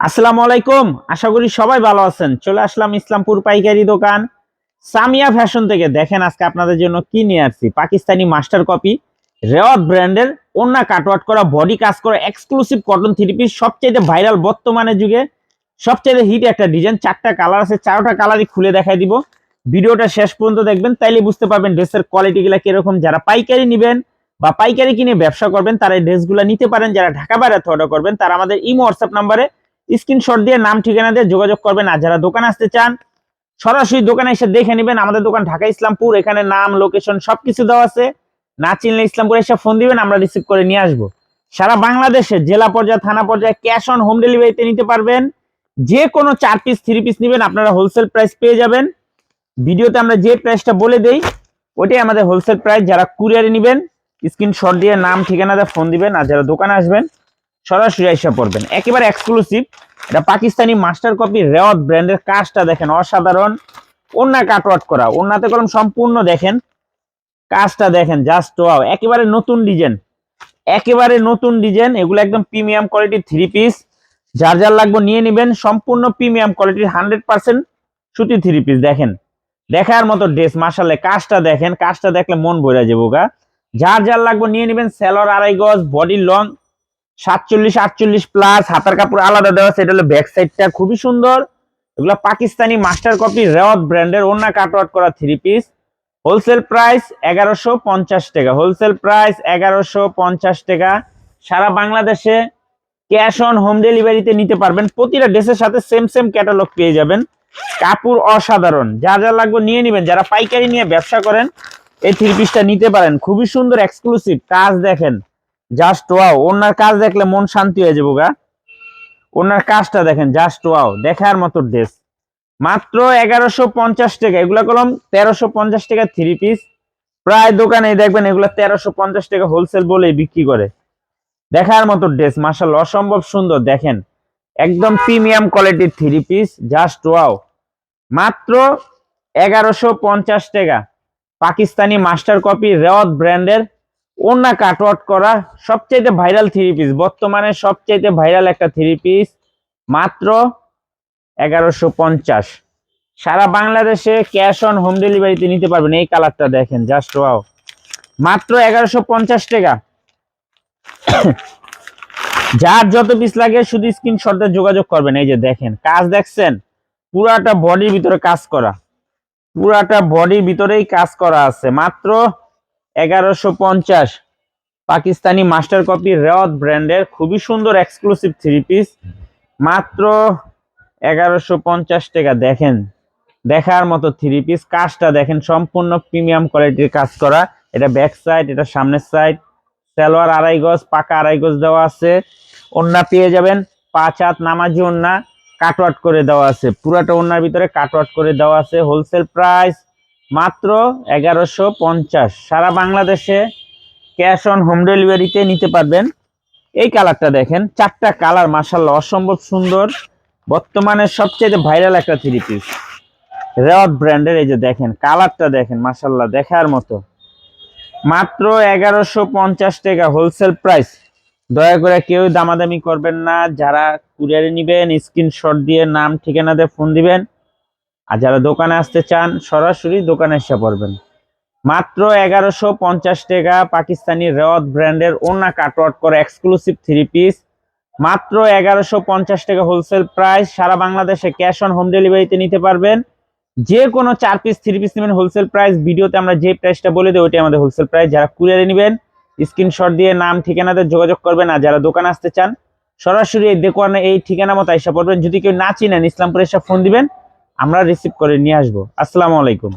আসসালামু আলাইকুম। আশা করি সবাই ভালো আছেন। চলে আসলাম ইসলামপুর পাইকারি দোকান। সামিয়া ফ্যাশন থেকে দেখেন আজকে আপনাদের জন্য কি নিয়ে আসছি। পাকিস্তানি মাস্টার কপি, রেওয়াত ব্র্যান্ডের ওন্না কাটওয়াট করা, বডি কাজ করা এক্সক্লুসিভ কটন থ্রি পিস সবচেয়ে ভাইরাল বর্তমানে যুগে সবচেয়ে হিট একটা ডিজাইন চারটা কালার আছে, চারটা কালারই খুলে দেখাই দিব। ভিডিওটা শেষ পর্যন্ত দেখবেন, তাইলে বুঝতে পারবেন ড্রেসের কোয়ালিটি গুলা কীরকম। যারা পাইকারি নেবেন বা পাইকারি কিনে ব্যবসা করবেন, তারা এই ড্রেসগুলো নিতে পারেন। যারা ঢাকা বাইরে অর্ডার করবেন, তারা আমাদের ইমো হোয়াটসঅ্যাপ নাম্বারে স্ক্রিনশট দিয়ে নাম, ঠিকানা দিয়ে যোগাযোগ করবেন। আর যারা দোকানে আসতে চান, সরাসরি দোকানে এসে দেখে নেবেন। আমাদের দোকান ঢাকা ইসলামপুর, এখানে নাম লোকেশন সবকিছু দেওয়া আছে। না চিনলে ইসলামপুর এসে ফোন দিবেন, আমরা রিসিভ করে নিয়ে আসব। সারা বাংলাদেশে, জেলা পর্যায়ে, থানা পর্যায়ে ক্যাশ অন হোম ডেলিভারিতে নিতে পারবেন। যে কোনো চার পিস থ্রি পিস নেবেন, আপনারা হোলসেল প্রাইস পেয়ে যাবেন। ভিডিওতে আমরা যে প্রাইসটা বলে দেই ওটাই আমাদের হোলসেল প্রাইস যারা কুরিয়ারে নেবেন, স্ক্রিনশট দিয়ে নাম, ঠিকানা দিয়ে ফোন দিবেন। আর যারা দোকানে আসবেন সরাসরি এসে পড়বেন। একেবারে এক্সক্লুসিভ এটা পাকিস্তানি মাস্টার কপি রেওয়াত ব্র্যান্ডের কাজটা দেখেন, অসাধারণ। ওন্না কাটওয়াট করা ওন্নাতে কলম সম্পূর্ণ দেখেন। কাজটা দেখেন জাস্ট ওয়াও একেবারে নতুন ডিজাইন একেবারে নতুন ডিজাইন এগুলো একদম প্রিমিয়াম কোয়ালিটির থ্রি পিস যার যার লাগবে নিয়ে নেবেন, সম্পূর্ণ প্রিমিয়াম কোয়ালিটির হান্ড্রেড পার্সেন্ট সুতি থ্রি পিস দেখেন। দেখার মতো ড্রেস মাসালে কাজটা দেখেন, কাজটা দেখলে মন ভরে যাব গা। যার যার লাগবে নিয়ে নেবেন স্যালোর আড়াই গজ বডি লং সাতচল্লিশ, আটচল্লিশ প্লাস হাতার কাপড় আলাদা দেওয়া এটা হলো ব্যাক সাইডটা খুবই সুন্দর। এগুলো পাকিস্তানি মাস্টার কপি রেওয়াত ব্র্যান্ডের ওন্না কাটওয়াট করা থ্রি পিস হোলসেল প্রাইস এগারোশো পঞ্চাশ টাকা হোলসেল প্রাইস এগারোশো পঞ্চাশ টাকা। সারা বাংলাদেশে ক্যাশ অন হোম ডেলিভারিতে নিতে পারবেন। প্রতিটা ড্রেসের সাথে সেম সেম ক্যাটালগ পেয়ে যাবেন। কাপড় অসাধারণ, যা যা লাগবে নিয়ে নেবেন। যারা পাইকারি নিয়ে ব্যবসা করেন, এই থ্রি পিসটা নিতে পারেন। খুবই সুন্দর এক্সক্লুসিভ কাজ দেখেন। জাস্ট ওয়াও ওনার কাজ দেখলে মন শান্তি হয়ে যাব গা। ওনার কাজটা দেখেন জাস্ট ওয়াও দেখার মতো ড্রেস মাত্র এগারোশো পঞ্চাশ টাকা, এগুলা কলম তেরোশো পঞ্চাশ টাকা থ্রি পিস প্রায় দোকানে দেখবেন এগুলা তেরোশো পঞ্চাশ টাকা হোলসেল বলে বিক্রি করে। দেখার মতো ড্রেস মার্শাল অসম্ভব সুন্দর, দেখেন। একদম প্রিমিয়াম কোয়ালিটির থ্রি পিস জাস্ট ওয়াও মাত্র এগারোশো পঞ্চাশ টাকা। পাকিস্তানি মাস্টার কপি রেওয়াত ব্র্যান্ডের ওনা কাটওয়াট করা সবচাইতে ভাইরাল থ্রি পিস বর্তমানে সবচাইতে ভাইরাল একটা থ্রি পিস মাত্র এগারোশো পঞ্চাশ। সারা বাংলাদেশে ক্যাশ অন হোম ডেলিভারিতে নিতে পারবেন। এই কালারটা দেখেন জাস্ট ওয়াও মাত্র এগারোশো পঞ্চাশ টাকা। যার যত পিস লাগে শুধু স্ক্রিনশটে যোগাযোগ করবেন। এই যে দেখেন, কাজ দেখছেন? পুরাটা বডির ভিতরে কাজ করা। পুরাটা বডির ভিতরেই কাজ করা আছে। মাত্র এগারোশো পঞ্চাশ। পাকিস্তানি মাস্টার কপি রেওয়াত ব্র্যান্ডের খুবই সুন্দর এক্সক্লুসিভ থ্রি পিস মাত্র এগারোশো পঞ্চাশ টাকা, দেখেন। দেখার মতো থ্রি পিস কাজটা দেখেন, সম্পূর্ণ প্রিমিয়াম কোয়ালিটির কাজ করা। এটা ব্যাক সাইড এটা সামনের সাইড সালোয়ার আড়াই গজ, পাকা আড়াই গজ দেওয়া আছে। ওন্না পেয়ে যাবেন, পাঁচ হাত নামাজি ওন্না কাটওয়াট করে দেওয়া আছে। পুরাটা ওন্নার ভিতরে কাটওয়াট করে দেওয়া আছে। হোলসেল প্রাইস মাত্র এগারোশো পঞ্চাশ। সারা বাংলাদেশে ক্যাশ অন হোম ডেলিভারিতে নিতে পারবেন। এই কালারটা দেখেন, চারটা কালার মাসাল্লাহ অসম্ভব সুন্দর। বর্তমানে সবচেয়ে ভাইরাল একটা থ্রি পিস। রেওয়াত ব্র্যান্ডের, এই যে দেখেন, কালারটা দেখেন মাসাল্লাহ দেখার মতো। মাত্র এগারোশো পঞ্চাশ টাকা হোলসেল প্রাইস। দয়া করে কেউ দামাদামি করবেন না। যারা কুরিয়ারে নিবেন, স্ক্রিনশট দিয়ে নাম, ঠিকানা দিয়ে ফোন দিবেন আর যারা দোকানে আসতে চান, সরাসরি দোকানে এসে পড়বেন। মাত্র এগারোশো পঞ্চাশ টাকা পাকিস্তানি রেওয়াত ব্র্যান্ডের ওনা কাটওয়াট করে এক্সক্লুসিভ থ্রি পিস। মাত্র এগারোশো পঞ্চাশ টাকা হোলসেল প্রাইস, সারা বাংলাদেশে ক্যাশ অন হোম ডেলিভারিতে নিতে পারবেন। যে কোনো চার পিস, থ্রি পিস নেবেন, হোলসেল প্রাইস ভিডিওতে আমরা যে প্রাইসটা বলে দিই ওইটাই আমাদের হোলসেল প্রাইস। যারা কুরিয়ারে নেবেন, স্ক্রিনশট দিয়ে নাম, ঠিকানাতে যোগাযোগ করবেন। আর যারা দোকানে আসতে চান, সরাসরি এই দোকানে এই ঠিকানা মতো এসে পড়বেন। যদি কেউ না চিনেন, ইসলামপুরে এসে ফোন দিবেন। আমরা রিসিভ করে নিয়ে আসব। আসসালামু আলাইকুম।